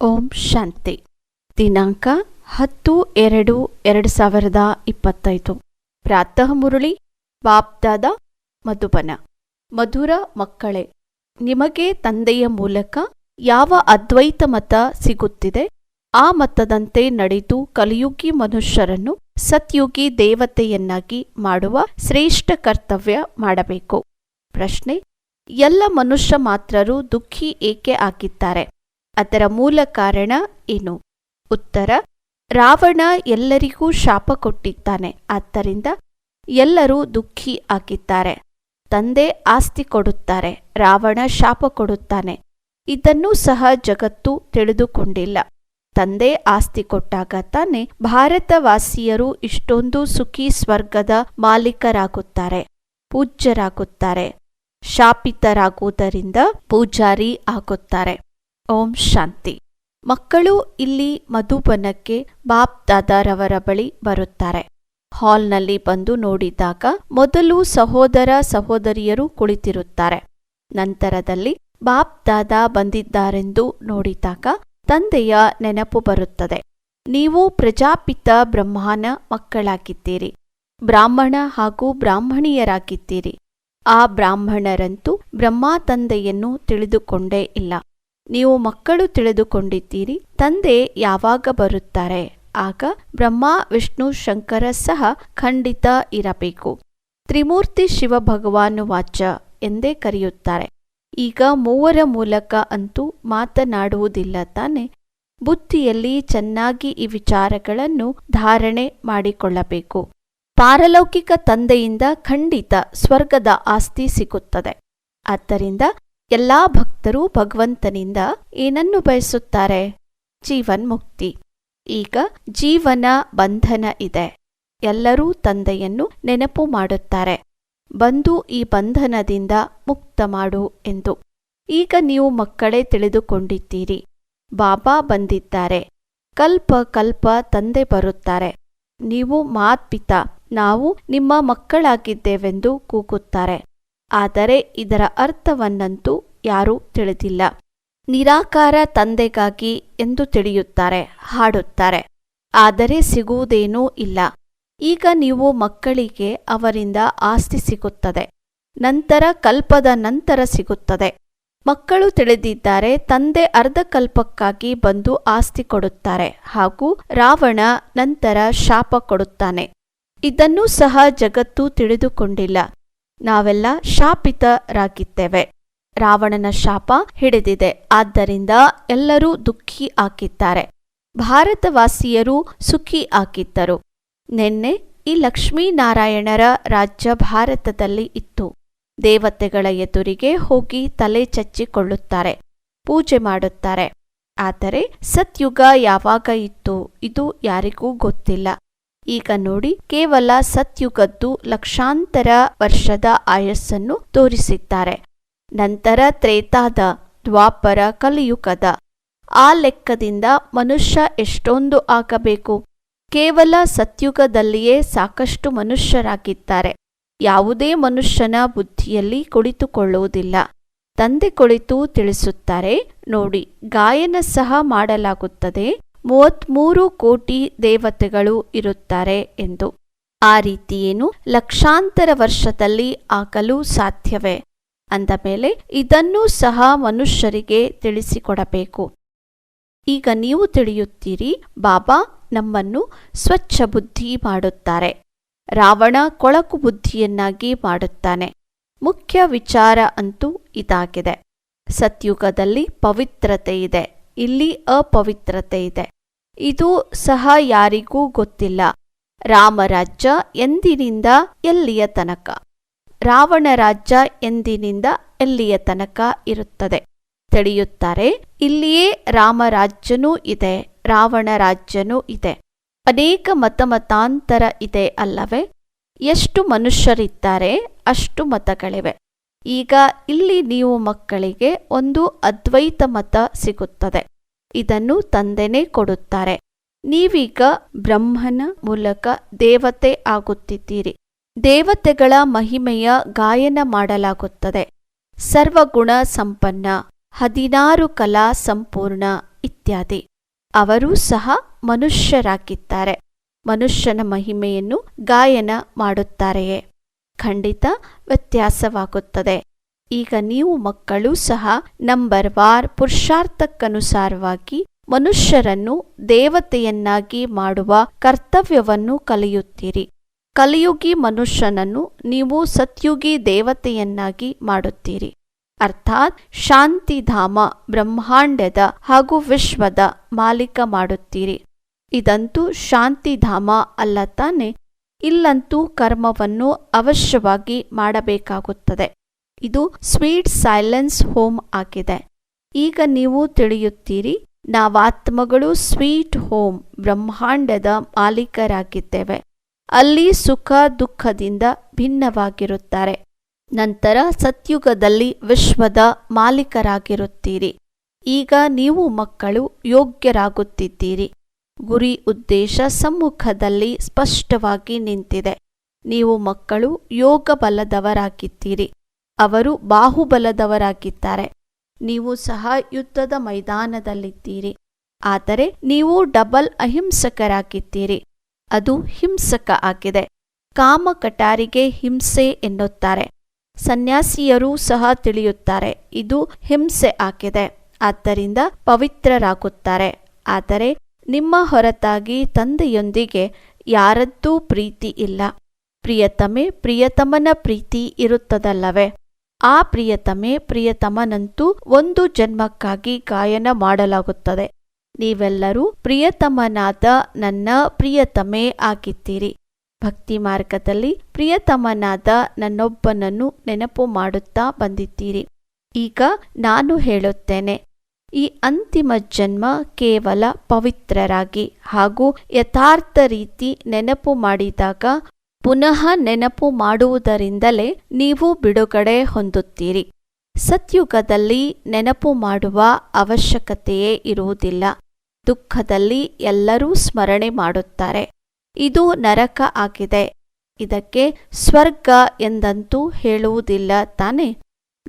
ಓಂ ಶಾಂತಿ. ದಿನಾಂಕ ಹತ್ತು ಎರಡು ಎರಡು ಸಾವಿರದ ಇಪ್ಪತ್ತೈದು. ಪ್ರಾತಃ ಮುರುಳಿ, ಬಾಪ್ದಾದ ಮಧುಬನ. ಮಧುರ ಮಕ್ಕಳೇ, ನಿಮಗೆ ತಂದೆಯ ಮೂಲಕ ಯಾವ ಅದ್ವೈತ ಮತ ಸಿಗುತ್ತಿದೆ? ಆ ಮತದಂತೆ ನಡೆದು ಕಲಿಯುಗಿ ಮನುಷ್ಯರನ್ನು ಸತ್ಯುಗಿ ದೇವತೆಯನ್ನಾಗಿ ಮಾಡುವ ಶ್ರೇಷ್ಠ ಕರ್ತವ್ಯ ಮಾಡಬೇಕು. ಪ್ರಶ್ನೆ, ಎಲ್ಲ ಮನುಷ್ಯ ಮಾತ್ರರು ದುಃಖಿ ಏಕೆ ಆಗಿದ್ದಾರೆ? ಅದರ ಮೂಲ ಕಾರಣ ಏನು? ಉತ್ತರ, ರಾವಣ ಎಲ್ಲರಿಗೂ ಶಾಪ ಕೊಟ್ಟಿದ್ದಾನೆ. ಆದ್ದರಿಂದ ಎಲ್ಲರೂ ದುಃಖಿ ಆಗಿದ್ದಾರೆ. ತಂದೆ ಆಸ್ತಿ ಕೊಡುತ್ತಾರೆ. ರಾವಣ ಶಾಪ ಕೊಡುತ್ತಾನೆ. ಇದನ್ನೂ ಸಹ ಜಗತ್ತು ತಿಳಿದುಕೊಂಡಿಲ್ಲ. ತಂದೆ ಆಸ್ತಿ ಕೊಟ್ಟಾಗ ತಾನೆ ಭಾರತವಾಸಿಯರು ಇಷ್ಟೊಂದು ಸುಖಿ ಸ್ವರ್ಗದ ಮಾಲೀಕರಾಗುತ್ತಾರೆ, ಪೂಜ್ಯರಾಗುತ್ತಾರೆ, ಶಾಪಿತರಾಗುವುದರಿಂದ ಪೂಜಾರಿ ಆಗುತ್ತಾರೆ. ಓಂ ಶಾಂತಿ. ಮಕ್ಕಳು ಇಲ್ಲಿ ಮಧುಬನಕ್ಕೆ ಬಾಪ್ ದಾದಾರವರ ಬಳಿ ಬರುತ್ತಾರೆ. ಹಾಲ್ನಲ್ಲಿ ಬಂದು ನೋಡಿದಾಗ ಮೊದಲು ಸಹೋದರ ಸಹೋದರಿಯರು ಕುಳಿತಿರುತ್ತಾರೆ. ನಂತರದಲ್ಲಿ ಬಾಪ್ ದಾದಾ ಬಂದಿದ್ದಾರೆಂದು ನೋಡಿದಾಗ ತಂದೆಯ ನೆನಪು ಬರುತ್ತದೆ. ನೀವು ಪ್ರಜಾಪಿತ ಬ್ರಹ್ಮನ ಮಕ್ಕಳಾಗಿದ್ದೀರಿ. ಬ್ರಾಹ್ಮಣ ಹಾಗೂ ಬ್ರಾಹ್ಮಣಿಯರಾಗಿದ್ದೀರಿ. ಆ ಬ್ರಾಹ್ಮಣರಂತೂ ಬ್ರಹ್ಮಾ ತಂದೆಯನ್ನು ತಿಳಿದುಕೊಂಡೇ ಇಲ್ಲ. ನೀವು ಮಕ್ಕಳು ತಿಳಿದುಕೊಂಡಿದ್ದೀರಿ, ತಂದೆ ಯಾವಾಗ ಬರುತ್ತಾರೆ? ಆಗ ಬ್ರಹ್ಮ, ವಿಷ್ಣು, ಶಂಕರ ಸಹ ಖಂಡಿತ ಇರಬೇಕು. ತ್ರಿಮೂರ್ತಿ ಶಿವ ಭಗವಾನು ವಾಚ ಎಂದೇ ಕರೆಯುತ್ತಾರೆ. ಈಗ ಮೂವರ ಮೂಲಕ ಅಂತೂ ಮಾತನಾಡುವುದಿಲ್ಲ ತಾನೆ. ಬುದ್ಧಿಯಲ್ಲಿ ಚೆನ್ನಾಗಿ ಈ ವಿಚಾರಗಳನ್ನು ಧಾರಣೆ ಮಾಡಿಕೊಳ್ಳಬೇಕು. ಪಾರಲೌಕಿಕ ತಂದೆಯಿಂದ ಖಂಡಿತ ಸ್ವರ್ಗದ ಆಸ್ತಿ ಸಿಗುತ್ತದೆ. ಆದ್ದರಿಂದ ಎಲ್ಲಾ ಭಕ್ತರು ಭಗವಂತನಿಂದ ಏನನ್ನು ಬಯಸುತ್ತಾರೆ? ಜೀವನ್ಮುಕ್ತಿ ಈಗ ಜೀವನ ಬಂಧನ ಇದೆ. ಎಲ್ಲರೂ ತಂದೆಯನ್ನು ನೆನಪು ಮಾಡುತ್ತಾರೆ. ಬಂದು ಈ ಬಂಧನದಿಂದ ಮುಕ್ತ ಮಾಡು ಎಂದು. ಈಗ ನೀವು ಮಕ್ಕಳೇ ತಿಳಿದುಕೊಂಡಿದ್ದೀರಿ. ಬಾಬಾ ಬಂದಿದ್ದಾರೆ. ಕಲ್ಪ ಕಲ್ಪ ತಂದೆ ಬರುತ್ತಾರೆ. ನೀವು ಮಾತ್ಪಿತ. ನಾವು ನಿಮ್ಮ ಮಕ್ಕಳಾಗಿದ್ದೇವೆಂದು ಕೂಗುತ್ತಾರೆ. ಆದರೆ ಇದರ ಅರ್ಥವನ್ನಂತೂ ಯಾರೂ ತಿಳಿದಿಲ್ಲ. ನಿರಾಕಾರ ತಂದೆಗಾಗಿ ಎಂದು ತಿಳಿಯುತ್ತಾರೆ, ಹಾಡುತ್ತಾರೆ. ಆದರೆ ಸಿಗುವುದೇನೂ ಇಲ್ಲ. ಈಗ ನೀವು ಮಕ್ಕಳಿಗೆ ಅವರಿಂದ ಆಸ್ತಿ ಸಿಗುತ್ತದೆ. ನಂತರ ಕಲ್ಪದ ನಂತರ ಸಿಗುತ್ತದೆ. ಮಕ್ಕಳು ತಿಳಿದಿದ್ದಾರೆ, ತಂದೆ ಅರ್ಧಕಲ್ಪಕ್ಕಾಗಿ ಬಂದು ಆಸ್ತಿ ಕೊಡುತ್ತಾರೆ ಹಾಗೂ ರಾವಣ ನಂತರ ಶಾಪ ಕೊಡುತ್ತಾನೆ. ಇದನ್ನೂ ಸಹ ಜಗತ್ತು ತಿಳಿದುಕೊಂಡಿಲ್ಲ. ನಾವೆಲ್ಲ ಶಾಪಿತರಾಗಿದ್ದೇವೆ. ರಾವಣನ ಶಾಪ ಹಿಡಿದಿದೆ. ಆದ್ದರಿಂದ ಎಲ್ಲರೂ ದುಃಖಿ ಆಗಿದ್ದಾರೆ ಭಾರತವಾಸಿಯರು ಸುಖಿ ಆಗಿದ್ದರು ನಿನ್ನೆ ಈ ಲಕ್ಷ್ಮೀನಾರಾಯಣರ ರಾಜ್ಯ ಭಾರತದಲ್ಲಿ ಇತ್ತು. ದೇವತೆಗಳ ಎದುರಿಗೆ ಹೋಗಿ ತಲೆ ಚಚ್ಚಿಕೊಳ್ಳುತ್ತಾರೆ, ಪೂಜೆ ಮಾಡುತ್ತಾರೆ. ಆದರೆ ಸತ್ಯುಗ ಯಾವಾಗ ಇತ್ತು, ಇದು ಯಾರಿಗೂ ಗೊತ್ತಿಲ್ಲ. ಈಗ ನೋಡಿ, ಕೇವಲ ಸತ್ಯುಗದ್ದು ಲಕ್ಷಾಂತರ ವರ್ಷದ ಆಯಸ್ಸನ್ನು ತೋರಿಸಿದ್ದಾರೆ. ನಂತರ ತ್ರೇತಾದ ದ್ವಾಪರ ಕಲಿಯುಗದ. ಆ ಲೆಕ್ಕದಿಂದ ಮನುಷ್ಯ ಎಷ್ಟೊಂದು ಆಗಬೇಕು? ಕೇವಲ ಸತ್ಯುಗದಲ್ಲಿಯೇ ಸಾಕಷ್ಟು ಮನುಷ್ಯರಾಗಿದ್ದಾರೆ. ಯಾವುದೇ ಮನುಷ್ಯನ ಬುದ್ಧಿಯಲ್ಲಿ ಕುಳಿತುಕೊಳ್ಳುವುದಿಲ್ಲ. ತಂದೆ ಕುಳಿತು ತಿಳಿಸುತ್ತಾರೆ, ನೋಡಿ, ಗಾಯನ ಸಹ ಮಾಡಲಾಗುತ್ತದೆ. ಮೂವತ್ಮೂರು ಕೋಟಿ ದೇವತೆಗಳು ಇರುತ್ತಾರೆ ಎಂದು. ಆ ರೀತಿಯೇನು ಲಕ್ಷಾಂತರ ವರ್ಷದಲ್ಲಿ ಆಗಲು ಸಾಧ್ಯವೇ? ಅಂದ ಮೇಲೆ ಇದನ್ನೂ ಸಹ ಮನುಷ್ಯರಿಗೆ ತಿಳಿಸಿಕೊಡಬೇಕು. ಈಗ ನೀವು ತಿಳಿಯುತ್ತೀರಿ, ಬಾಬಾ ನಮ್ಮನ್ನು ಸ್ವಚ್ಛ ಬುದ್ಧಿ ಮಾಡುತ್ತಾರೆ. ರಾವಣ ಕೊಳಕು ಬುದ್ಧಿಯನ್ನಾಗಿ ಮಾಡುತ್ತಾನೆ. ಮುಖ್ಯ ವಿಚಾರ ಅಂತೂ ಇದಾಗಿದೆ. ಸತ್ಯುಗದಲ್ಲಿ ಪವಿತ್ರತೆ ಇದೆ. ಇಲ್ಲಿ ಅಪವಿತ್ರತೆ ಇದೆ. ಇದು ಸಹ ಯಾರಿಗೂ ಗೊತ್ತಿಲ್ಲ. ರಾಮರಾಜ್ಯ ಎಂದಿನಿಂದ ಎಲ್ಲಿಯ ತನಕ? ರಾವಣ ರಾಜ್ಯ ಎಂದಿನಿಂದ ಎಲ್ಲಿಯ ತನಕ ಇರುತ್ತದೆ? ತಿಳಿಯುತ್ತಾರೆ, ಇಲ್ಲಿಯೇ ರಾಮರಾಜ್ಯನೂ ಇದೆ, ರಾವಣ ರಾಜ್ಯನೂ ಇದೆ. ಅನೇಕ ಮತಮತಾಂತರ ಇದೆ ಅಲ್ಲವೇ? ಎಷ್ಟು ಮನುಷ್ಯರಿದ್ದಾರೆ, ಅಷ್ಟು ಮತಗಳಿವೆ. ಈಗ ಇಲ್ಲಿ ನೀವು ಮಕ್ಕಳಿಗೆ ಒಂದು ಅದ್ವೈತ ಮತ ಸಿಗುತ್ತದೆ. ಇದನ್ನು ತಂದೆನೇ ಕೊಡುತ್ತಾರೆ. ನೀವೀಗ ಬ್ರಹ್ಮನ ಮೂಲಕ ದೇವತೆ ಆಗುತ್ತಿದ್ದೀರಿ. ದೇವತೆಗಳ ಮಹಿಮೆಯ ಗಾಯನ ಮಾಡಲಾಗುತ್ತದೆ. ಸರ್ವಗುಣ ಸಂಪನ್ನ, ಹದಿನಾರು ಕಲಾ ಸಂಪೂರ್ಣ ಇತ್ಯಾದಿ. ಅವರೂ ಸಹ ಮನುಷ್ಯರಾಗಿದ್ದಾರೆ. ಮನುಷ್ಯನ ಮಹಿಮೆಯನ್ನು ಗಾಯನ ಮಾಡುತ್ತಾರೆಯೇ? ಖಂಡಿತ ವ್ಯತ್ಯಾಸವಾಗುತ್ತದೆ. ಈಗ ನೀವು ಮಕ್ಕಳು ಸಹ ನಂಬರ್ ವಾರ್ ಪುರುಷಾರ್ಥಕ್ಕನುಸಾರವಾಗಿ ಮನುಷ್ಯರನ್ನು ದೇವತೆಯನ್ನಾಗಿ ಮಾಡುವ ಕರ್ತವ್ಯವನ್ನು ಕಲಿಯುತ್ತೀರಿ. ಕಲಿಯುಗಿ ಮನುಷ್ಯನನ್ನು ನೀವು ಸತ್ಯುಗಿ ದೇವತೆಯನ್ನಾಗಿ ಮಾಡುತ್ತೀರಿ. ಅರ್ಥಾತ್ ಶಾಂತಿಧಾಮ ಬ್ರಹ್ಮಾಂಡದ ಹಾಗೂ ವಿಶ್ವದ ಮಾಲೀಕ ಮಾಡುತ್ತೀರಿ. ಇದಂತೂ ಶಾಂತಿಧಾಮ ಅಲ್ಲ ತಾನೆ, ಇಲ್ಲಂತೂ ಕರ್ಮವನ್ನು ಅವಶ್ಯವಾಗಿ ಮಾಡಬೇಕಾಗುತ್ತದೆ. ಇದು ಸ್ವೀಟ್ ಸೈಲೆನ್ಸ್ ಹೋಮ್ ಆಗಿದೆ. ಈಗ ನೀವು ತಿಳಿಯುತ್ತೀರಿ, ನಾವಾತ್ಮಗಳು ಸ್ವೀಟ್ ಹೋಮ್ ಬ್ರಹ್ಮಾಂಡದ ಮಾಲೀಕರಾಗಿದ್ದೇವೆ. ಅಲ್ಲಿ ಸುಖ ದುಃಖದಿಂದ ಭಿನ್ನವಾಗಿರುತ್ತಾರೆ. ನಂತರ ಸತ್ಯುಗದಲ್ಲಿ ವಿಶ್ವದ ಮಾಲೀಕರಾಗಿರುತ್ತೀರಿ. ಈಗ ನೀವು ಮಕ್ಕಳು ಯೋಗ್ಯರಾಗುತ್ತಿದ್ದೀರಿ. ಗುರಿ ಉದ್ದೇಶ ಸಮ್ಮುಖದಲ್ಲಿ ಸ್ಪಷ್ಟವಾಗಿ ನಿಂತಿದೆ. ನೀವು ಮಕ್ಕಳು ಯೋಗ ಬಲದವರಾಗಿದ್ದೀರಿ ಅವರು ಬಾಹುಬಲದವರಾಗಿದ್ದಾರೆ. ನೀವು ಸಹ ಯುದ್ಧದ ಮೈದಾನದಲ್ಲಿದ್ದೀರಿ. ಆದರೆ ನೀವು ಡಬಲ್ ಅಹಿಂಸಕರಾಗಿದ್ದೀರಿ. ಅದು ಹಿಂಸಕ ಆಗಿದೆ. ಕಾಮ ಕಟಾರಿಗೆ ಹಿಂಸೆ ಎನ್ನುತ್ತಾರೆ. ಸನ್ಯಾಸಿಯರೂ ಸಹ ತಿಳಿಯುತ್ತಾರೆ. ಇದು ಹಿಂಸೆ ಆಗಿದೆ. ಆದ್ದರಿಂದ ಪವಿತ್ರರಾಗುತ್ತಾರೆ. ಆದರೆ ನಿಮ್ಮ ಹೊರತಾಗಿ ತಂದೆಯೊಂದಿಗೆ ಯಾರದ್ದೂ ಪ್ರೀತಿ ಇಲ್ಲ ಪ್ರಿಯತಮೆ, ಪ್ರಿಯತಮನ ಪ್ರೀತಿ ಇರುತ್ತದಲ್ಲವೇ? ಆ ಪ್ರಿಯತಮೆ, ಪ್ರಿಯತಮನಂತೂ ಒಂದು ಜನ್ಮಕ್ಕಾಗಿ ಗಾಯನ ಮಾಡಲಾಗುತ್ತದೆ. ನೀವೆಲ್ಲರೂ ಪ್ರಿಯತಮನಾದ ನನ್ನ ಪ್ರಿಯತಮೆ ಆಗಿದ್ದೀರಿ. ಭಕ್ತಿ ಮಾರ್ಗದಲ್ಲಿ ಪ್ರಿಯತಮನಾದ ನನ್ನೊಬ್ಬನನ್ನು ನೆನಪು ಮಾಡುತ್ತಾ ಬಂದಿದ್ದೀರಿ. ಈಗ ನಾನು ಹೇಳುತ್ತೇನೆ, ಈ ಅಂತಿಮ ಜನ್ಮ ಕೇವಲ ಪವಿತ್ರರಾಗಿ ಹಾಗೂ ಯಥಾರ್ಥ ರೀತಿ ನೆನಪು ಮಾಡಿದಾಗ ಪುನಃ ನೆನಪು ಮಾಡುವುದರಿಂದಲೇ ನೀವು ಬಿಡುಗಡೆ ಹೊಂದುತ್ತೀರಿ. ಸತ್ಯುಗದಲ್ಲಿ ನೆನಪು ಮಾಡುವ ಅವಶ್ಯಕತೆಯೇ ಇರುವುದಿಲ್ಲ. ದುಃಖದಲ್ಲಿ ಎಲ್ಲರೂ ಸ್ಮರಣೆ ಮಾಡುತ್ತಾರೆ. ಇದು ನರಕ ಆಗಿದೆ. ಇದಕ್ಕೆ ಸ್ವರ್ಗ ಎಂದಂತೂ ಹೇಳುವುದಿಲ್ಲ ತಾನೆ?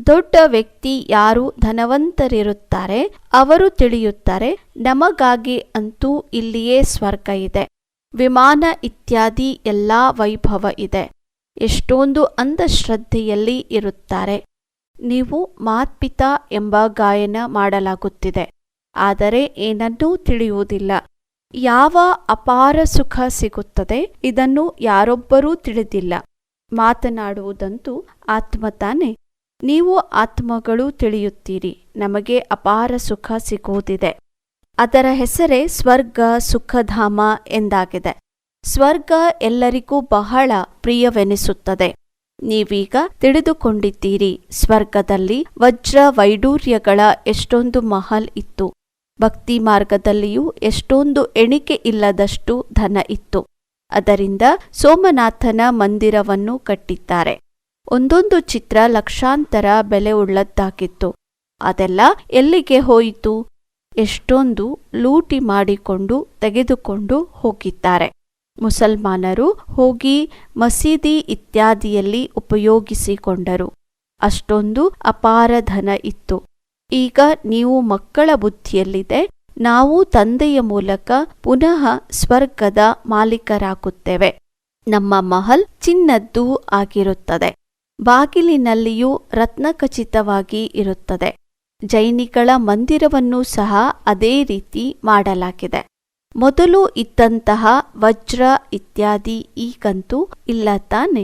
ದೊಡ್ಡ ವ್ಯಕ್ತಿ ಯಾರು ಧನವಂತರಿರುತ್ತಾರೆ, ಅವರು ತಿಳಿಯುತ್ತಾರೆ, ನಮಗಾಗಿ ಅಂತೂ ಇಲ್ಲಿಯೇ ಸ್ವರ್ಗ ಇದೆ. ವಿಮಾನ ಇತ್ಯಾದಿ ಎಲ್ಲ ವೈಭವ ಇದೆ. ಎಷ್ಟೊಂದು ಅಂಧಶ್ರದ್ಧೆಯಲ್ಲಿ ಇರುತ್ತಾರೆ. ನೀವು ಮಾತ್ಪಿತಾ ಎಂಬ ಗಾಯನ ಮಾಡಲಾಗುತ್ತಿದೆ. ಆದರೆ ಏನನ್ನೂ ತಿಳಿಯುವುದಿಲ್ಲ. ಯಾವ ಅಪಾರ ಸುಖ ಸಿಗುತ್ತದೆ ಇದನ್ನು ಯಾರೊಬ್ಬರೂ ತಿಳಿದಿಲ್ಲ. ಮಾತನಾಡುವುದಂತೂ ಆತ್ಮ ತಾನೆ ನೀವು ಆತ್ಮಗಳು ತಿಳಿಯುತ್ತೀರಿ. ನಮಗೆ ಅಪಾರ ಸುಖ ಸಿಗುವುದಿದೆ. ಅದರ ಹೆಸರೇ ಸ್ವರ್ಗ ಸುಖಧಾಮ ಎಂದಾಗಿದೆ. ಸ್ವರ್ಗ ಎಲ್ಲರಿಗೂ ಬಹಳ ಪ್ರಿಯವೆನಿಸುತ್ತದೆ. ನೀವೀಗ ತಿಳಿದುಕೊಂಡಿದ್ದೀರಿ, ಸ್ವರ್ಗದಲ್ಲಿ ವಜ್ರ ವೈಡೂರ್ಯಗಳ ಎಷ್ಟೊಂದು ಮಹಲ್ ಇತ್ತು. ಭಕ್ತಿ ಮಾರ್ಗದಲ್ಲಿಯೂ ಎಷ್ಟೊಂದು ಎಣಿಕೆ ಇಲ್ಲದಷ್ಟು ಧನ ಇತ್ತು. ಅದರಿಂದ ಸೋಮನಾಥನ ಮಂದಿರವನ್ನು ಕಟ್ಟಿದ್ದಾರೆ. ಒಂದೊಂದು ಚಿತ್ರ ಲಕ್ಷಾಂತರ ಬೆಲೆ ಉಳ್ಳದ್ದಾಗಿತ್ತು. ಅದೆಲ್ಲ ಎಲ್ಲಿಗೆ ಹೋಯಿತು? ಎಷ್ಟೊಂದು ಲೂಟಿ ಮಾಡಿಕೊಂಡು ತೆಗೆದುಕೊಂಡು ಹೋಗಿದ್ದಾರೆ. ಮುಸಲ್ಮಾನರು ಹೋಗಿ ಮಸೀದಿ ಇತ್ಯಾದಿಯಲ್ಲಿ ಉಪಯೋಗಿಸಿಕೊಂಡರು. ಅಷ್ಟೊಂದು ಅಪಾರ ಧನ ಇತ್ತು. ಈಗ ನೀವು ಮಕ್ಕಳ ಬುದ್ಧಿಯಲ್ಲಿದೆ, ನಾವು ತಂದೆಯ ಮೂಲಕ ಪುನಃ ಸ್ವರ್ಗದ ಮಾಲೀಕರಾಗುತ್ತೇವೆ. ನಮ್ಮ ಮಹಲ್ ಚಿನ್ನದ್ದು ಆಗಿರುತ್ತದೆ. ಬಾಗಿಲಿನಲ್ಲಿಯೂ ರತ್ನಖಚಿತವಾಗಿ ಇರುತ್ತದೆ. ಜೈನಿಗಳ ಮಂದಿರವನ್ನು ಸಹ ಅದೇ ರೀತಿ ಮಾಡಲಾಗಿದೆ. ಮೊದಲು ಇದ್ದಂತಹ ವಜ್ರ ಇತ್ಯಾದಿ ಈಗಂತೂ ಇಲ್ಲ ತಾನೆ.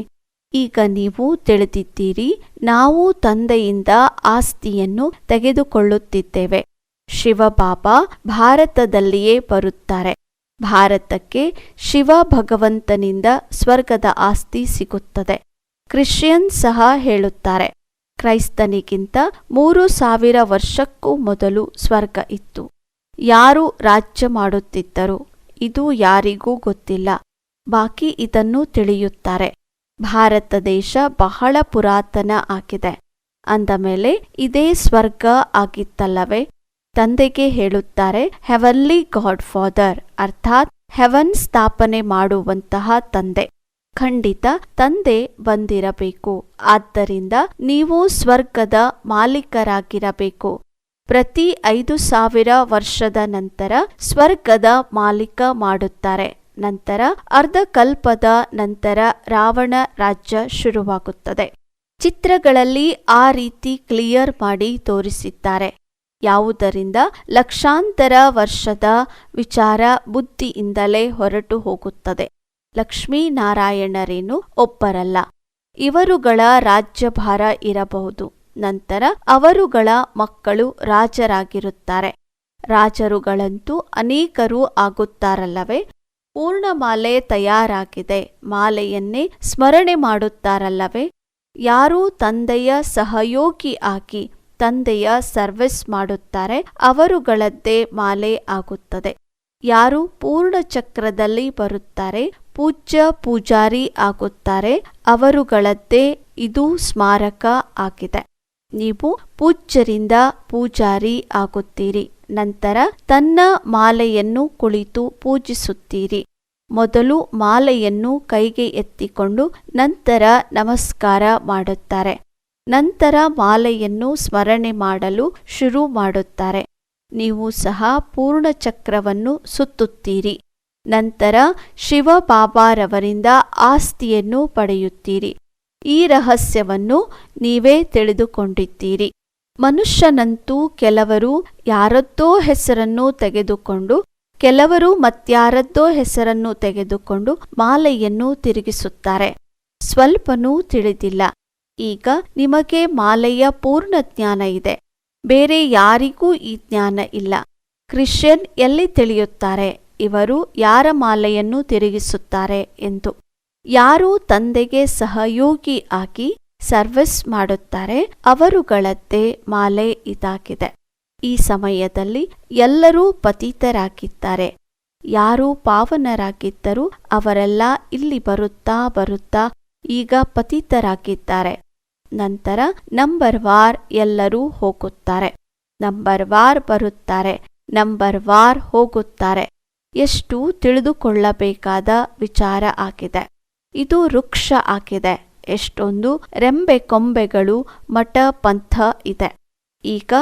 ಈಗ ನೀವು ತಿಳಿದಿದ್ದೀರಿ, ನಾವು ತಂದೆಯಿಂದ ಆಸ್ತಿಯನ್ನು ತೆಗೆದುಕೊಳ್ಳುತ್ತಿದ್ದೇವೆ. ಶಿವಬಾಬಾ ಭಾರತದಲ್ಲಿಯೇ ಬರುತ್ತಾರೆ. ಭಾರತಕ್ಕೆ ಶಿವ ಭಗವಂತನಿಂದ ಸ್ವರ್ಗದ ಆಸ್ತಿ ಸಿಗುತ್ತದೆ. ಕ್ರಿಶ್ಚಿಯನ್ ಸಹ ಹೇಳುತ್ತಾರೆ ಕ್ರೈಸ್ತನಿಗಿಂತ ಮೂರು ಸಾವಿರ ವರ್ಷಕ್ಕೂ ಮೊದಲು ಸ್ವರ್ಗ ಇತ್ತು. ಯಾರು ರಾಜ್ಯ ಮಾಡುತ್ತಿದ್ದರು ಇದು ಯಾರಿಗೂ ಗೊತ್ತಿಲ್ಲ. ಬಾಕಿ ಇದನ್ನು ತಿಳಿಯುತ್ತಾರೆ. ಭಾರತ ದೇಶ ಬಹಳ ಪುರಾತನ ಆಗಿದೆ. ಅಂದಮೇಲೆ ಇದೇ ಸ್ವರ್ಗ ಆಗಿತ್ತಲ್ಲವೇ? ತಂದೆಗೆ ಹೇಳುತ್ತಾರೆ ಹೆವನ್ಲಿ ಗಾಡ್ ಫಾದರ್ ಅರ್ಥಾತ್ ಹೆವನ್ ಸ್ಥಾಪನೆ ಮಾಡುವಂತಹ ತಂದೆ. ಖಂಡಿತ ತಂದೆ ಬಂದಿರಬೇಕು. ಆದ್ದರಿಂದ ನೀವು ಸ್ವರ್ಗದ ಮಾಲೀಕರಾಗಿರಬೇಕು. ಪ್ರತಿ ಐದು ಸಾವಿರ ವರ್ಷದ ನಂತರ ಸ್ವರ್ಗದ ಮಾಲೀಕ ಮಾಡುತ್ತಾರೆ. ನಂತರ ಅರ್ಧ ಕಲ್ಪದ ನಂತರ ರಾವಣ ರಾಜ್ಯ ಶುರುವಾಗುತ್ತದೆ. ಚಿತ್ರಗಳಲ್ಲಿ ಆ ರೀತಿ ಕ್ಲಿಯರ್ ಮಾಡಿ ತೋರಿಸಿದ್ದಾರೆ. ಯಾವುದರಿಂದ? ಲಕ್ಷಾಂತರ ವರ್ಷದ ವಿಚಾರ ಬುದ್ಧಿಯಿಂದಲೇ ಹೊರಟು ಹೋಗುತ್ತದೆ. ಲಕ್ಷ್ಮೀನಾರಾಯಣರೇನು ಒಬ್ಬರಲ್ಲ ಇವರುಗಳ ರಾಜ್ಯಭಾರ ಇರಬಹುದು. ನಂತರ ಅವರುಗಳ ಮಕ್ಕಳು ರಾಜರಾಗಿರುತ್ತಾರೆ. ರಾಜರುಗಳಂತೂ ಅನೇಕರು ಆಗುತ್ತಾರಲ್ಲವೇ? ಪೂರ್ಣಮಾಲೆ ತಯಾರಾಗಿದೆ. ಮಾಲೆಯನ್ನೇ ಸ್ಮರಣೆ ಮಾಡುತ್ತಾರಲ್ಲವೇ? ಯಾರು ತಂದೆಯ ಸಹಯೋಗಿ ಆಗಿ ತಂದೆಯ ಸರ್ವಿಸ್ ಮಾಡುತ್ತಾರೆ. ಅವರುಗಳದ್ದೇ ಮಾಲೆ ಆಗುತ್ತದೆ. ಯಾರು ಪೂರ್ಣ ಚಕ್ರದಲ್ಲಿ ಬರುತ್ತಾರೆ ಪೂಜ್ಯ ಪೂಜಾರಿ ಆಗುತ್ತಾರೆ, ಅವರುಗಳದ್ದೇ ಇದು ಸ್ಮಾರಕ ಆಗಿದೆ. ನೀವು ಪೂಜ್ಯರಿಂದ ಪೂಜಾರಿ ಆಗುತ್ತೀರಿ, ನಂತರ ತನ್ನ ಮಾಲೆಯನ್ನು ಕುಳಿತು ಪೂಜಿಸುತ್ತೀರಿ. ಮೊದಲು ಮಾಲೆಯನ್ನು ಕೈಗೆ ಎತ್ತಿಕೊಂಡು ನಂತರ ನಮಸ್ಕಾರ ಮಾಡುತ್ತಾರೆ. ನಂತರ ಮಾಲೆಯನ್ನು ಸ್ಮರಣೆ ಮಾಡಲು ಶುರು ಮಾಡುತ್ತಾರೆ. ನೀವು ಸಹ ಪೂರ್ಣ ಚಕ್ರವನ್ನು ಸುತ್ತುತ್ತೀರಿ. ನಂತರ ಶಿವಬಾಬಾರವರಿಂದ ಆಸ್ತಿಯನ್ನು ಪಡೆಯುತ್ತೀರಿ. ಈ ರಹಸ್ಯವನ್ನು ನೀವೇ ತಿಳಿದುಕೊಂಡಿದ್ದೀರಿ. ಮನುಷ್ಯನಂತೂ ಕೆಲವರು ಯಾರದ್ದೋ ಹೆಸರನ್ನು ತೆಗೆದುಕೊಂಡು, ಕೆಲವರು ಮತ್ಯಾರದ್ದೋ ಹೆಸರನ್ನು ತೆಗೆದುಕೊಂಡು ಮಾಲೆಯನ್ನು ತಿರುಗಿಸುತ್ತಾರೆ. ಸ್ವಲ್ಪನೂ ತಿಳಿದಿಲ್ಲ. ಈಗ ನಿಮಗೆ ಮಾಲೆಯ ಪೂರ್ಣ ಜ್ಞಾನ ಇದೆ. ಬೇರೆ ಯಾರಿಗೂ ಈ ಜ್ಞಾನ ಇಲ್ಲ. ಕ್ರಿಶ್ಚಿಯನ್ ಎಲ್ಲಿ ತಿಳಿಯುತ್ತಾರೆ? ಇವರು ಯಾರ ಮಾಲೆಯನ್ನು ತಿರುಗಿಸುತ್ತಾರೆ ಎಂದು. ಯಾರು ತಂದೆಗೆ ಸಹಯೋಗಿ ಆಗಿ ಸರ್ವಿಸ್ ಮಾಡುತ್ತಾರೆ, ಅವರುಗಳದ್ದೇ ಮಾಲೆ ಇದಾಗಿದೆ. ಈ ಸಮಯದಲ್ಲಿ ಎಲ್ಲರೂ ಪತಿತರಾಗಿದ್ದಾರೆ. ಯಾರು ಪಾವನರಾಗಿದ್ದರೂ ಅವರೆಲ್ಲ ಇಲ್ಲಿ ಬರುತ್ತಾ ಬರುತ್ತಾ ಈಗ ಪತಿತರಾಗಿದ್ದಾರೆ. ನಂತರ ನಂಬರ್ ವಾರ್ ಎಲ್ಲರೂ ಹೋಗುತ್ತಾರೆ. ನಂಬರ್ ವಾರ್ ಬರುತ್ತಾರೆ. ನಂಬರ್ ವಾರ್ ಹೋಗುತ್ತಾರೆ. ಎಷ್ಟು ತಿಳಿದುಕೊಳ್ಳಬೇಕಾದ ವಿಚಾರ ಆಗಿದೆ. ಇದು ವೃಕ್ಷ ಆಗಿದೆ. ಎಷ್ಟೊಂದು ರೆಂಬೆ ಕೊಂಬೆಗಳು ಮಠ ಪಂಥ ಇದೆ. ಈಗ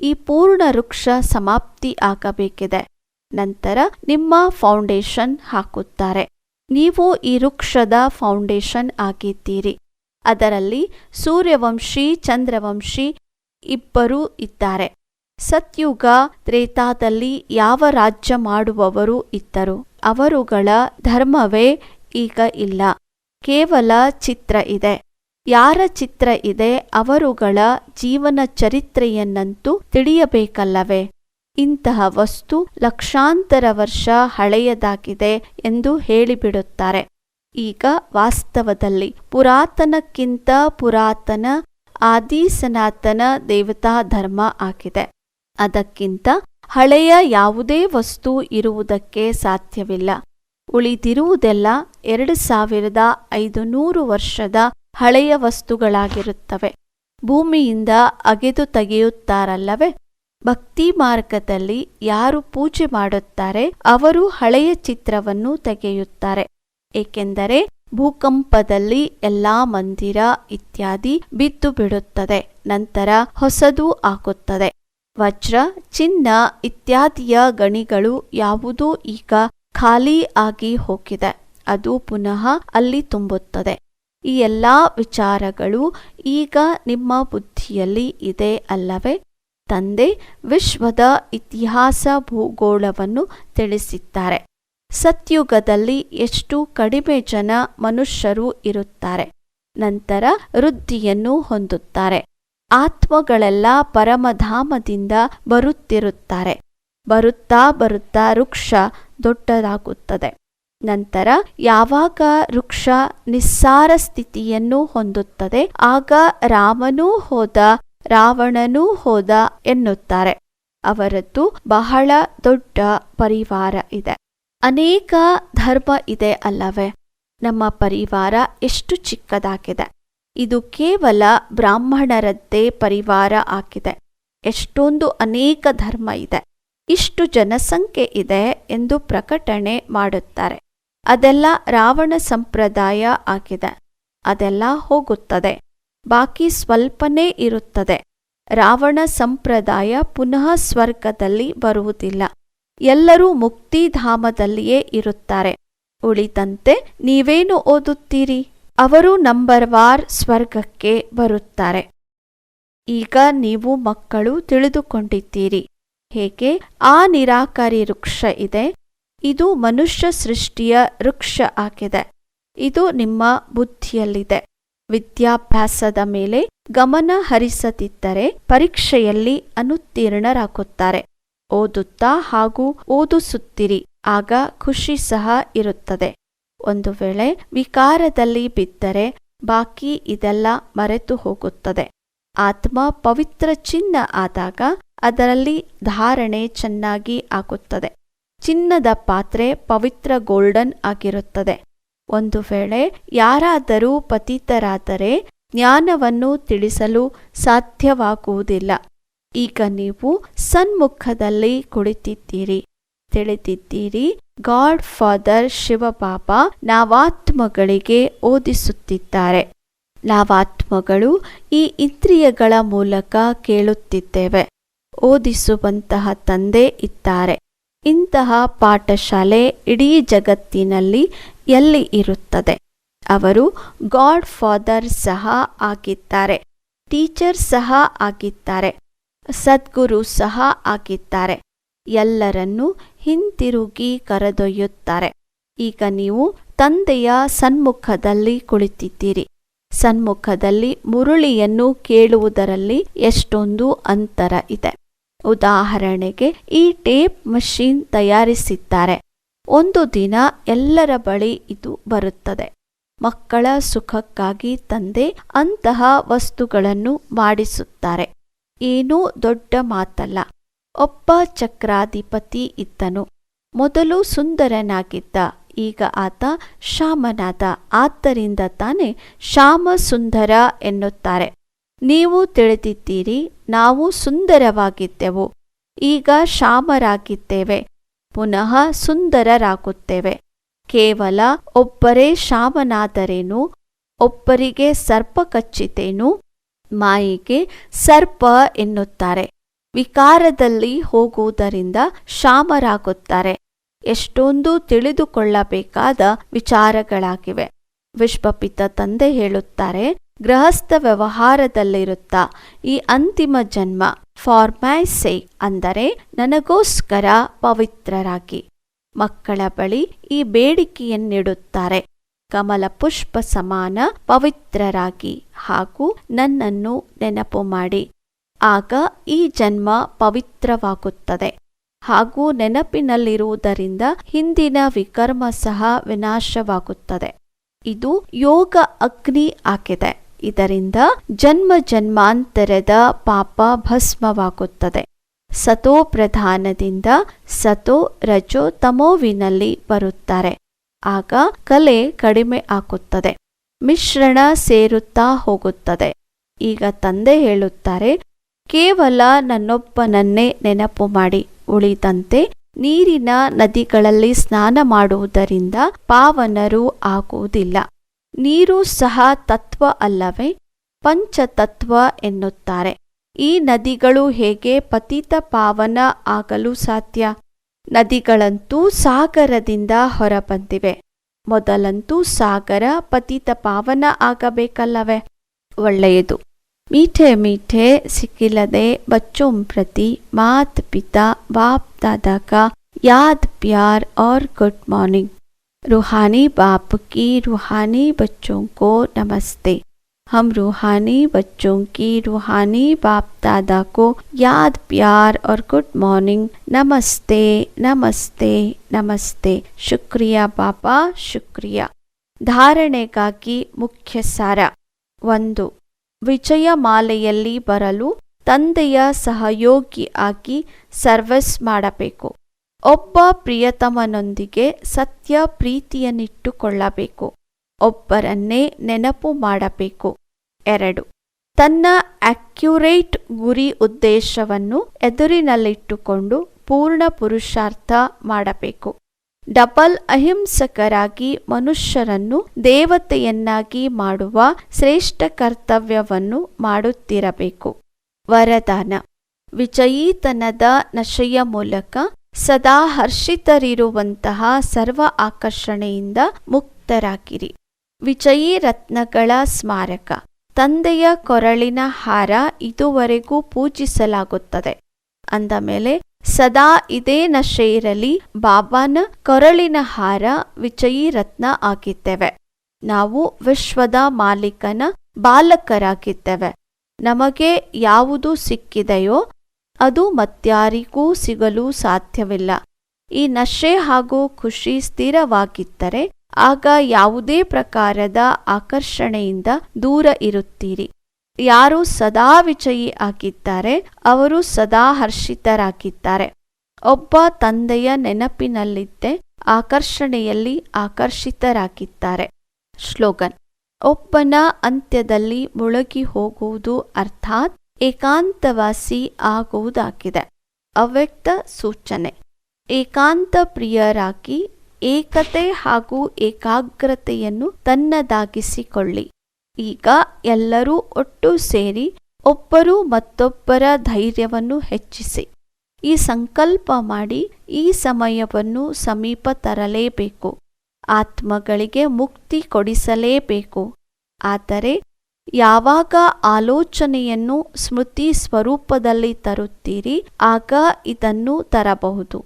ಈ ಪೂರ್ಣ ವೃಕ್ಷ ಸಮಾಪ್ತಿ ಆಗಬೇಕಿದೆ. ನಂತರ ನಿಮ್ಮ ಫೌಂಡೇಶನ್ ಹಾಕುತ್ತಾರೆ. ನೀವು ಈ ವೃಕ್ಷದ ಫೌಂಡೇಶನ್ ಆಗಿದ್ದೀರಿ. ಅದರಲ್ಲಿ ಸೂರ್ಯವಂಶಿ, ಚಂದ್ರವಂಶಿ ಇಬ್ಬರೂ ಇದ್ದಾರೆ. ಸತ್ಯುಗ ತ್ರೇತಾದಲ್ಲಿ ಯಾವ ರಾಜ್ಯ ಮಾಡುವವರು ಇದ್ದರು? ಅವರುಗಳ ಧರ್ಮವೇ ಈಗ ಇಲ್ಲ. ಕೇವಲ ಚಿತ್ರ ಇದೆ. ಯಾರ ಚಿತ್ರ ಇದೆ? ಅವರುಗಳ ಜೀವನ ಚರಿತ್ರೆಯನ್ನಂತೂ ತಿಳಿಯಬೇಕಲ್ಲವೇ? ಇಂತಹ ವಸ್ತು ಲಕ್ಷಾಂತರ ವರ್ಷ ಹಳೆಯದಾಗಿದೆ ಎಂದು ಹೇಳಿಬಿಡುತ್ತಾರೆ. ಈಗ ವಾಸ್ತವದಲ್ಲಿ ಪುರಾತನಕ್ಕಿಂತ ಪುರಾತನ ಆದಿ ಸನಾತನ ದೇವತಾ ಧರ್ಮ ಆಗಿದೆ. ಅದಕ್ಕಿಂತ ಹಳೆಯ ಯಾವುದೇ ವಸ್ತು ಇರುವುದಕ್ಕೆ ಸಾಧ್ಯವಿಲ್ಲ. ಉಳಿದಿರುವುದೆಲ್ಲ ಎರಡು ಸಾವಿರದ ಐದು ನೂರು ವರ್ಷದ ಹಳೆಯ ವಸ್ತುಗಳಾಗಿರುತ್ತವೆ. ಭೂಮಿಯಿಂದ ಅಗೆದು ತೆಗೆಯುತ್ತಾರಲ್ಲವೇ? ಭಕ್ತಿ ಮಾರ್ಗದಲ್ಲಿ ಯಾರು ಪೂಜೆ ಮಾಡುತ್ತಾರೆ, ಅವರು ಹಳೆಯ ಚಿತ್ರವನ್ನು ತೆಗೆಯುತ್ತಾರೆ. ಏಕೆಂದರೆ ಭೂಕಂಪದಲ್ಲಿ ಎಲ್ಲಾ ಮಂದಿರ ಇತ್ಯಾದಿ ಬಿದ್ದು ಬಿಡುತ್ತದೆ ನಂತರ ಹೊಸದು ಆಗುತ್ತದೆ. ವಜ್ರ, ಚಿನ್ನ ಇತ್ಯಾದಿಯ ಗಣಿಗಳು ಯಾವುದೂ ಈಗ ಖಾಲಿ ಆಗಿ ಹೋಗಿದೆ. ಅದು ಪುನಃ ಅಲ್ಲಿ ತುಂಬುತ್ತದೆ. ಈ ಎಲ್ಲ ವಿಚಾರಗಳು ಈಗ ನಿಮ್ಮ ಬುದ್ಧಿಯಲ್ಲಿ ಇದೆ ಅಲ್ಲವೇ? ತಂದೆ ವಿಶ್ವದ ಇತಿಹಾಸ ಭೂಗೋಳವನ್ನು ತಿಳಿಸಿದ್ದಾರೆ. ಸತ್ಯುಗದಲ್ಲಿ ಎಷ್ಟು ಕಡಿಮೆ ಜನ ಮನುಷ್ಯರು ಇರುತ್ತಾರೆ. ನಂತರ ವೃದ್ಧಿಯನ್ನು ಹೊಂದುತ್ತಾರೆ. ಆತ್ಮಗಳೆಲ್ಲ ಪರಮಧಾಮದಿಂದ ಬರುತ್ತಿರುತ್ತಾರೆ. ಬರುತ್ತಾ ಬರುತ್ತಾ ವೃಕ್ಷ ದೊಡ್ಡದಾಗುತ್ತದೆ. ನಂತರ ಯಾವಾಗ ವೃಕ್ಷ ನಿಸ್ಸಾರ ಸ್ಥಿತಿಯನ್ನು ಹೊಂದುತ್ತದೆ, ಆಗ ರಾಮನೂ ಹೋದ, ರಾವಣನೂ ಹೋದ ಎನ್ನುತ್ತಾರೆ. ಅವರದ್ದು ಬಹಳ ದೊಡ್ಡ ಪರಿವಾರ ಇದೆ. ಅನೇಕ ಧರ್ಮ ಇದೆ ಅಲ್ಲವೇ? ನಮ್ಮ ಪರಿವಾರ ಎಷ್ಟು ಚಿಕ್ಕದಾಗಿದೆ. ಇದು ಕೇವಲ ಬ್ರಾಹ್ಮಣರದ್ದೇ ಪರಿವಾರ ಆಗಿದೆ. ಎಷ್ಟೊಂದು ಅನೇಕ ಧರ್ಮ ಇದೆ. ಇಷ್ಟು ಜನಸಂಖ್ಯೆ ಇದೆ ಎಂದು ಪ್ರಕಟಣೆ ಮಾಡುತ್ತಾರೆ. ಅದೆಲ್ಲ ರಾವಣ ಸಂಪ್ರದಾಯ ಆಗಿದೆ. ಅದೆಲ್ಲ ಹೋಗುತ್ತದೆ. ಬಾಕಿ ಸ್ವಲ್ಪನೇ ಇರುತ್ತದೆ. ರಾವಣ ಸಂಪ್ರದಾಯ ಪುನಃ ಸ್ವರ್ಗದಲ್ಲಿ ಬರುವುದಿಲ್ಲ. ಎಲ್ಲರೂ ಮುಕ್ತಿಧಾಮದಲ್ಲಿಯೇ ಇರುತ್ತಾರೆ. ಉಳಿದಂತೆ ನೀವೇನು ಓದುತ್ತೀರಿ? ಅವರು ನಂಬರ್ ವಾರ್ ಸ್ವರ್ಗಕ್ಕೆ ಬರುತ್ತಾರೆ. ಈಗ ನೀವು ಮಕ್ಕಳು ತಿಳಿದುಕೊಂಡಿದ್ದೀರಿ. ಹೇಗೆ? ಆ ನಿರಾಕಾರಿ ವೃಕ್ಷ ಇದೆ. ಇದು ಮನುಷ್ಯ ಸೃಷ್ಟಿಯ ವೃಕ್ಷ ಆಗಿದೆ. ಇದು ನಿಮ್ಮ ಬುದ್ಧಿಯಲ್ಲಿದೆ. ವಿದ್ಯಾಭ್ಯಾಸದ ಮೇಲೆ ಗಮನ ಹರಿಸದಿದ್ದರೆ ಪರೀಕ್ಷೆಯಲ್ಲಿ ಅನುತ್ತೀರ್ಣರಾಗುತ್ತಾರೆ. ಓದುತ್ತಾ ಹಾಗೂ ಓದಿಸುತ್ತಿರಿ. ಆಗ ಖುಷಿ ಸಹ ಇರುತ್ತದೆ. ಒಂದು ವೇಳೆ ವಿಕಾರದಲ್ಲಿ ಬಿದ್ದರೆ ಬಾಕಿ ಇದೆಲ್ಲ ಮರೆತು ಹೋಗುತ್ತದೆ. ಆತ್ಮ ಪವಿತ್ರ ಚಿನ್ನ ಆದಾಗ ಅದರಲ್ಲಿ ಧಾರಣೆ ಚೆನ್ನಾಗಿ ಆಗುತ್ತದೆ. ಚಿನ್ನದ ಪಾತ್ರೆ ಪವಿತ್ರ ಗೋಲ್ಡನ್ ಆಗಿರುತ್ತದೆ. ಒಂದು ವೇಳೆ ಯಾರಾದರೂ ಪತಿತರಾದರೆ ಜ್ಞಾನವನ್ನು ತಿಳಿಸಲು ಸಾಧ್ಯವಾಗುವುದಿಲ್ಲ. ಈಗ ನೀವು ಸನ್ಮುಖದಲ್ಲಿ ಕುಳಿತಿದ್ದೀರಿ. ತಿಳಿದಿದ್ದೀರಿ. God father ಶಿವಪಾಪ ನಾವಾತ್ಮಗಳಿಗೆ ಓದಿಸುತ್ತಿದ್ದಾರೆ. ನಾವಾತ್ಮಗಳು ಈ ಇಂದ್ರಿಯಗಳ ಮೂಲಕ ಕೇಳುತ್ತಿದ್ದೇವೆ. ಓದಿಸುವಂತಹ ತಂದೆ ಇದ್ದಾರೆ. ಇಂತಹ ಪಾಠಶಾಲೆ ಇಡೀ ಜಗತ್ತಿನಲ್ಲಿ ಎಲ್ಲಿ ಇರುತ್ತದೆ? ಅವರು ಗಾಡ್ ಫಾದರ್ ಸಹ ಆಗಿದ್ದಾರೆ. ಟೀಚರ್ ಸಹ ಆಗಿದ್ದಾರೆ. ಸದ್ಗುರು ಸಹ ಆಗಿದ್ದಾರೆ. ಎಲ್ಲರನ್ನೂ ಹಿಂತಿರುಗಿ ಕರೆದೊಯ್ಯುತ್ತಾರೆ. ಈಗ ನೀವು ತಂದೆಯ ಸನ್ಮುಖದಲ್ಲಿ ಕುಳಿತಿದ್ದೀರಿ. ಸನ್ಮುಖದಲ್ಲಿ ಮುರುಳಿಯನ್ನು ಕೇಳುವುದರಲ್ಲಿ ಎಷ್ಟೊಂದು ಅಂತರ ಇದೆ. ಉದಾಹರಣೆಗೆ ಈ ಟೇಪ್ ಮಷೀನ್ ತಯಾರಿಸಿದ್ದಾರೆ. ಒಂದು ದಿನ ಎಲ್ಲರ ಬಳಿ ಇದು ಬರುತ್ತದೆ. ಮಕ್ಕಳ ಸುಖಕ್ಕಾಗಿ ತಂದೆ ಅಂತಹ ವಸ್ತುಗಳನ್ನು ಮಾಡಿಸುತ್ತಾರೆ. ಏನೂ ದೊಡ್ಡ ಮಾತಲ್ಲ. ಒಬ್ಬ ಚಕ್ರಾಧಿಪತಿ ಇದ್ದನು. ಮೊದಲು ಸುಂದರನಾಗಿದ್ದ, ಈಗ ಆತ ಶ್ಯಾಮನಾದ. ಆದ್ದರಿಂದ ತಾನೇ ಶ್ಯಾಮ ಸುಂದರ ಎನ್ನುತ್ತಾರೆ. ನೀವು ತಿಳಿದಿದ್ದೀರಿ, ನಾವು ಸುಂದರವಾಗಿದ್ದೆವು. ಈಗ ಶ್ಯಾಮರಾಗಿದ್ದೇವೆ. ಪುನಃ ಸುಂದರರಾಗುತ್ತೇವೆ. ಕೇವಲ ಒಬ್ಬರೇ ಶ್ಯಾಮನಾದರೇನು? ಒಬ್ಬರಿಗೆ ಸರ್ಪ ಕಚ್ಚಿತೇನು? ಮಾಯಿಗೆ ಸರ್ಪ ಎನ್ನುತ್ತಾರೆ. ವಿಕಾರದಲ್ಲಿ ಹೋಗುವುದರಿಂದ ಶಾಮರಾಗುತ್ತಾರೆ. ಎಷ್ಟೊಂದು ತಿಳಿದುಕೊಳ್ಳಬೇಕಾದ ವಿಚಾರಗಳಾಗಿವೆ. ವಿಶ್ವಪಿತ ತಂದೆ ಹೇಳುತ್ತಾರೆ, ಗೃಹಸ್ಥ ವ್ಯವಹಾರದಲ್ಲಿರುತ್ತಾ? ಈ ಅಂತಿಮ ಜನ್ಮ ಫಾರ್ ಮೈ ಸೇಕ್ ಅಂದರೆ ನನಗೋಸ್ಕರ ಪವಿತ್ರರಾಗಿ. ಮಕ್ಕಳ ಬಳಿ ಈ ಬೇಡಿಕೆಯನ್ನಿಡುತ್ತಾರೆ. ಕಮಲ ಪುಷ್ಪ ಸಮಾನ ಪವಿತ್ರರಾಗಿ ಹಾಗೂ ನನ್ನನ್ನು ನೆನಪು ಮಾಡಿ. ಆಗ ಈ ಜನ್ಮ ಪವಿತ್ರವಾಗುತ್ತದೆ. ಹಾಗೂ ನೆನಪಿನಲ್ಲಿರುವುದರಿಂದ ಹಿಂದಿನ ವಿಕರ್ಮ ಸಹ ವಿನಾಶವಾಗುತ್ತದೆ. ಇದು ಯೋಗ ಅಗ್ನಿ ಆಗಿದೆ. ಇದರಿಂದ ಜನ್ಮ ಜನ್ಮಾಂತರದ ಪಾಪ ಭಸ್ಮವಾಗುತ್ತದೆ. ಸತೋ ಪ್ರಧಾನದಿಂದ ಸತೋ ರಜೋ ತಮೋವಿನಲ್ಲಿ ಬರುತ್ತಾರೆ. ಆಗ ಕಲೆ ಕಡಿಮೆ ಆಗುತ್ತದೆ. ಮಿಶ್ರಣ ಸೇರುತ್ತಾ ಹೋಗುತ್ತದೆ. ಈಗ ತಂದೆ ಹೇಳುತ್ತಾರೆ ಕೇವಲ ನನ್ನೊಬ್ಬನನ್ನೇ ನೆನಪು ಮಾಡಿ ಉಳಿದಂತೆ ನೀರಿನ ನದಿಗಳಲ್ಲಿ ಸ್ನಾನ ಮಾಡುವುದರಿಂದ ಪಾವನರು ಆಗುವುದಿಲ್ಲ. ನೀರು ಸಹ ತತ್ವ ಅಲ್ಲವೇ? ಪಂಚತತ್ವ ಎನ್ನುತ್ತಾರೆ. ಈ ನದಿಗಳು ಹೇಗೆ ಪತಿತ ಪಾವನ ಆಗಲು ಸಾಧ್ಯ? ನದಿಗಳಂತೂ ಸಾಗರದಿಂದ ಹೊರಬಂದಿವೆ. ಮೊದಲಂತೂ ಸಾಗರ ಪತಿತ ಪಾವನ ಆಗಬೇಕಲ್ಲವೇ? ಒಳ್ಳೆಯದು. मीठे मीठे सिकिलदे बच्चों प्रति मात पिता बाप दादा का याद प्यार और गुड मॉर्निंग रूहानी बाप की रूहानी बच्चों को नमस्ते हम रूहानी बच्चों की रूहानी बाप दादा को याद प्यार और गुड मॉर्निंग नमस्ते नमस्ते नमस्ते शुक्रिया पापा शुक्रिया ಧಾರಣೆಗಾಗಿ ಮುಖ್ಯ ಸಾರ ಒಂದು ವಿಜಯಮಾಲೆಯಲ್ಲಿ ಬರಲು ತಂದೆಯ ಸಹಯೋಗಿ ಆಗಿ ಸರ್ವಿಸ್ ಮಾಡಬೇಕು. ಒಬ್ಬ ಪ್ರಿಯತಮನೊಂದಿಗೆ ಸತ್ಯ ಪ್ರೀತಿಯನ್ನಿಟ್ಟುಕೊಳ್ಳಬೇಕು. ಒಬ್ಬರನ್ನೇ ನೆನಪು ಮಾಡಬೇಕು. ಎರಡು, ತನ್ನ ಅಕ್ಯುರೇಟ್ ಗುರಿ ಉದ್ದೇಶವನ್ನು ಎದುರಿನಲ್ಲಿಟ್ಟುಕೊಂಡು ಪೂರ್ಣ ಪುರುಷಾರ್ಥ ಮಾಡಬೇಕು. ಡಬಲ್ ಅಹಿಂಸಕರಾಗಿ ಮನುಷ್ಯರನ್ನು ದೇವತೆಯನ್ನಾಗಿ ಮಾಡುವ ಶ್ರೇಷ್ಠ ಕರ್ತವ್ಯವನ್ನು ಮಾಡುತ್ತಿರಬೇಕು. ವರದಾನ. ವಿಜಯೀತನದ ನಶೆಯ ಮೂಲಕ ಸದಾ ಹರ್ಷಿತರಿರುವಂತಹ ಸರ್ವ ಆಕರ್ಷಣೆಯಿಂದ ಮುಕ್ತರಾಗಿರಿ. ವಿಜಯೀ ರತ್ನಗಳ ಸ್ಮಾರಕ. ತಂದೆಯ ಕೊರಳಿನ ಹಾರ ಇದುವರೆಗೂ ಪೂಜಿಸಲಾಗುತ್ತದೆ. ಅಂದ ಮೇಲೆ ಸದಾ ಇದೇ ನಶೆ ಇರಲಿ, ಬಾಬಾನ ಕೊರಳಿನ ಹಾರ ವಿಜಯಿ ರತ್ನ ಆಗಿದ್ದೇವೆ ನಾವು ವಿಶ್ವದ ಮಾಲೀಕನ ಬಾಲಕರಾಗಿದ್ದೇವೆ. ನಮಗೆ ಯಾವುದು ಸಿಕ್ಕಿದೆಯೋ, ಅದು ಮತ್ಯಾರಿಗೂ ಸಿಗಲು ಸಾಧ್ಯವಿಲ್ಲ. ಈ ನಶೆ ಹಾಗೂ ಖುಷಿ ಸ್ಥಿರವಾಗಿದ್ದರೆ, ಆಗ ಯಾವುದೇ ಪ್ರಕಾರದ ಆಕರ್ಷಣೆಯಿಂದ ದೂರ ಇರುತ್ತೀರಿ. ಯಾರು ಸದಾ ವಿಜಯಿ ಆಗಿದ್ದಾರೆ, ಅವರು ಸದಾ ಹರ್ಷಿತರಾಗಿದ್ದಾರೆ. ಒಬ್ಬ ತಂದೆಯ ನೆನಪಿನಲ್ಲಿದ್ದೇ ಆಕರ್ಷಣೆಯಲ್ಲಿ ಆಕರ್ಷಿತರಾಗಿದ್ದಾರೆ. ಶ್ಲೋಗನ್, ಒಬ್ಬನ ಅಂತ್ಯದಲ್ಲಿ ಮುಳುಗಿ ಹೋಗುವುದು ಅರ್ಥಾತ್ ಏಕಾಂತವಾಸಿ ಆಗುವುದಾಗಿದೆ. ಅವ್ಯಕ್ತ ಸೂಚನೆ, ಏಕಾಂತ ಪ್ರಿಯರಾಗಿ ಏಕತೆ ಹಾಗೂ ಏಕಾಗ್ರತೆಯನ್ನು ತನ್ನದಾಗಿಸಿಕೊಳ್ಳಿ. ಈಗ ಎಲ್ಲರೂ ಒಟ್ಟು ಸೇರಿ ಒಬ್ಬರು ಮತ್ತೊಬ್ಬರ ಧೈರ್ಯವನ್ನು ಹೆಚ್ಚಿಸಿ. ಈ ಸಂಕಲ್ಪ ಮಾಡಿ ಈ ಸಮಯವನ್ನು ಸಮೀಪ ತರಲೇಬೇಕು. ಆತ್ಮಗಳಿಗೆ ಮುಕ್ತಿ ಕೊಡಿಸಲೇಬೇಕು. ಆದರೆ ಯಾವಾಗ ಆಲೋಚನೆಯನ್ನು ಸ್ಮೃತಿ ಸ್ವರೂಪದಲ್ಲಿ ತರುತ್ತೀರಿ, ಆಗ ಇದನ್ನು ತರಬಹುದು.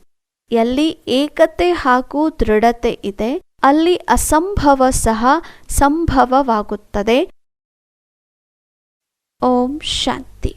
ಎಲ್ಲಿ ಏಕತೆ ಹಾಗೂ ದೃಢತೆ ಇದೆ ಅಲ್ಲಿ ಅಸಂಭವ ಸಹ ಸಂಭವವಾಗುತ್ತದೆ. ಓಂ ಶಾಂತಿ.